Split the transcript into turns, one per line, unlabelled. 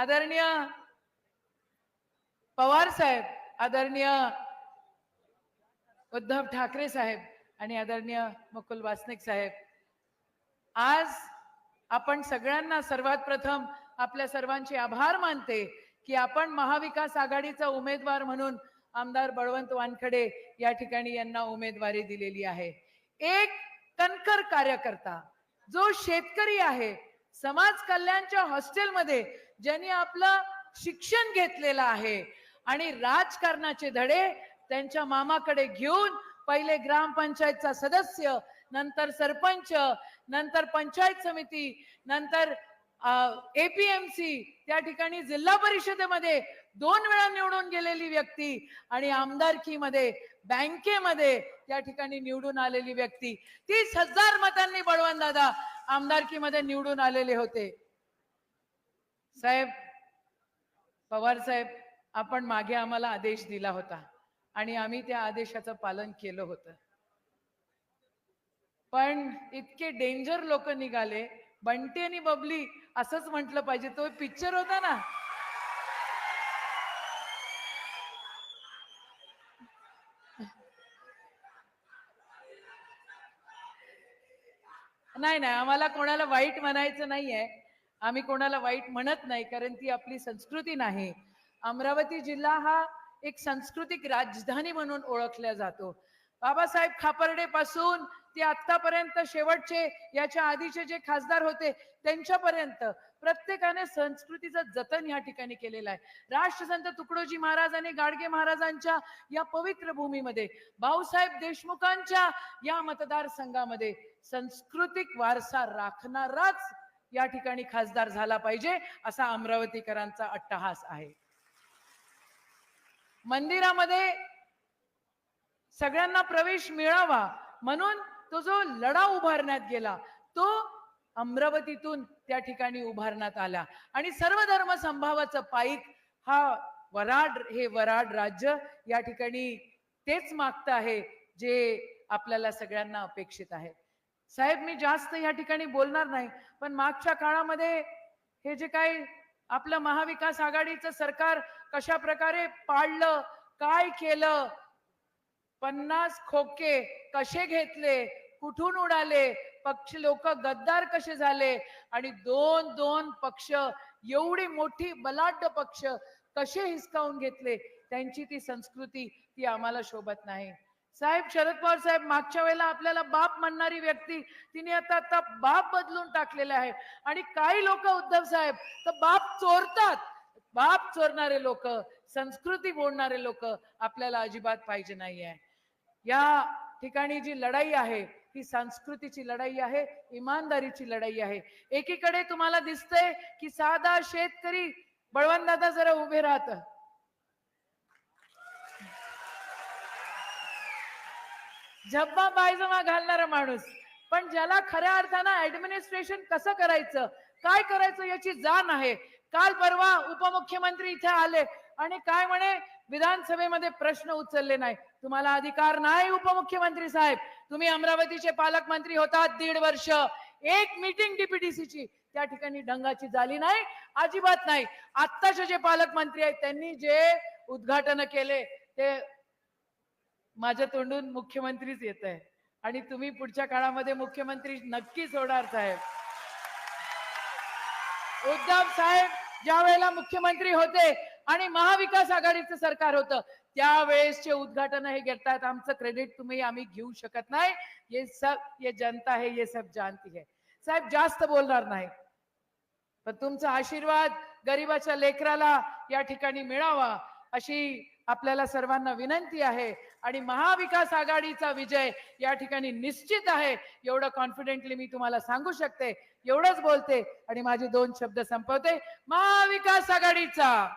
आदरणीय पवार साहेब आदरणीय उद्धव ठाकरे साहेब आणि आदरणीय मुकुल वासनिक साहेब. आज आपण सगळ्यांना सर्वात प्रथम आपल्या सर्वांचे आभार मानते की आपण महाविकास आघाडीचा उमेदवार म्हणून आमदार बळवंत वानखडे या ठिकाणी यांना उमेदवारी दिलेली आहे. एक कणकर कार्यकर्ता जो शेतकरी आहे समाज कल्याणच्या हॉस्टेलमध्ये ज्यांनी आपलं शिक्षण घेतलेलं आहे. आणि राजकारणाचे धडे त्यांच्या मामाकडे घेऊन पहिले ग्रामपंचायतचा सदस्य नंतर सरपंच नंतर पंचायत समिती नंतर एपीएमसी त्या ठिकाणी जिल्हा परिषदेमध्ये दोन वेळा निवडून गेलेली व्यक्ती आणि आमदारकीमध्ये बँकेमध्ये त्या ठिकाणी निवडून आलेली व्यक्ती. तीस हजार मतांनी बळवंत दादा आमदारकीमध्ये निवडून आलेले होते. साहेब पवार साहेब आपण मागे आम्हाला आदेश दिला होता आणि आम्ही त्या आदेशाचं पालन केलं होतं. पण इतके डेंजर लोक निघाले बंटी आणि बबली असंच म्हटलं पाहिजे तो पिक्चर होता ना. नाही नाही आम्हाला कोणाला वाईट म्हणायचं नाहीये. आम्ही कोणाला वाईट म्हणत नाही कारण ती आपली संस्कृती नाही. अमरावती जिल्हा हा एक सांस्कृतिक राजधानी म्हणून ओळखला जातो. बाबासाहेब खापर्डे पासून ते आतापर्यंत शेवटचे याच्या आधीचे जे खासदार होते त्यांच्यापर्यंत प्रत्येकाने संस्कृतीचं जतन या ठिकाणी केलेलं आहे. राष्ट्रसंत तुकडोजी महाराज आणि गाडगे महाराजांच्या या पवित्र भूमीमध्ये भाऊसाहेब देशमुखांच्या या मतदारसंघामध्ये सांस्कृतिक वारसा राखणाराच या ठिकाणी खासदार झाला पाहिजे असा अमरावतीकरांचा अट्टहास आहे. मंदिरामध्ये सगळ्यांना प्रवेश मिळावा म्हणून तो जो लढा उभारण्यात गेला तो अमरावतीतून त्या ठिकाणी उभारण्यात आला. आणि सर्व धर्म संभावाचं पाईक हा वराड हे वराड राज्य या ठिकाणी तेच मागत आहे जे आपल्याला सगळ्यांना अपेक्षित आहे. साहेब मी जास्त या ठिकाणी बोलणार नाही पण मागच्या काळामध्ये हे जे काही आपलं महाविकास आघाडीचं सरकार कशा प्रकारे पाळलं काय केलं पन्नास खोके कसे घेतले कुठून उडाले पक्ष लोक गद्दार कसे झाले आणि दोन दोन पक्ष एवढी मोठी बलाढ्य पक्ष कसे हिसकावून घेतले त्यांची ती संस्कृती ती आम्हाला शोभत नाही. साहेब शरद पवार साहेब मागच्या वेळेला आपल्याला बाप म्हणणारी व्यक्ती तिने आता आता बाप बदलून टाकलेला आहे. आणि काही लोक उद्धव साहेब तर बाप चोरतात. बाप चोरणारे लोक संस्कृती बोलणारे लोक आपल्याला अजिबात पाहिजे नाही आहे या ठिकाणी जी लढाई आहे ती संस्कृतीची लढाई आहे इमानदारीची लढाई आहे. एकीकडे तुम्हाला दिसतंय की साधा शेतकरी बळवंतदादा जरा उभे राहत. झब्बा बायजमा घालणारा माणूस. पण ज्याला खऱ्या अर्थानं ऍडमिनिस्ट्रेशन कसं करायचं? काय करायचं याची जाण आहे. काल परवा उपमुख्यमंत्री इथे आले आणि काय म्हणे? विधानसभेमध्ये प्रश्न उचलले नाही. तुम्हाला अधिकार नाही उपमुख्यमंत्री साहेब. तुम्ही अमरावतीचे पालकमंत्री होतात दीड वर्ष. एक मीटिंग डीपीडीसीची त्या ठिकाणी ढंगाची झाली नाही अजिबात नाही. आत्ताचे जे पालकमंत्री आहेत त्यांनी जे उद्घाटन केले ते माझ्या तोंडून मुख्यमंत्रीच येत आहे. आणि तुम्ही पुढच्या काळामध्ये मुख्यमंत्री नक्कीच होणार साहेब. उद्धव साहेब ज्या वेळेला मुख्यमंत्री होते आणि महाविकास आघाडीचं सरकार होतं त्यावेळेसचे उद्घाटन हे घेतात. आमचं क्रेडिट तुम्ही आम्ही घेऊ शकत नाही. ये सब ये जनता है ये सब जानती है साहेब जास्त बोलणार नाही. पण तुमचा आशीर्वाद गरिबाच्या लेकराला या ठिकाणी मिळावा अशी आपल्याला सर्वांना विनंती आहे. आणि महाविकास आघाडीचा विजय या ठिकाणी निश्चित आहे. एवढं कॉन्फिडेंटली मी तुम्हाला सांगू शकते. एवढंच बोलते आणि माझे दोन शब्द संपवते. महाविकास आघाडीचा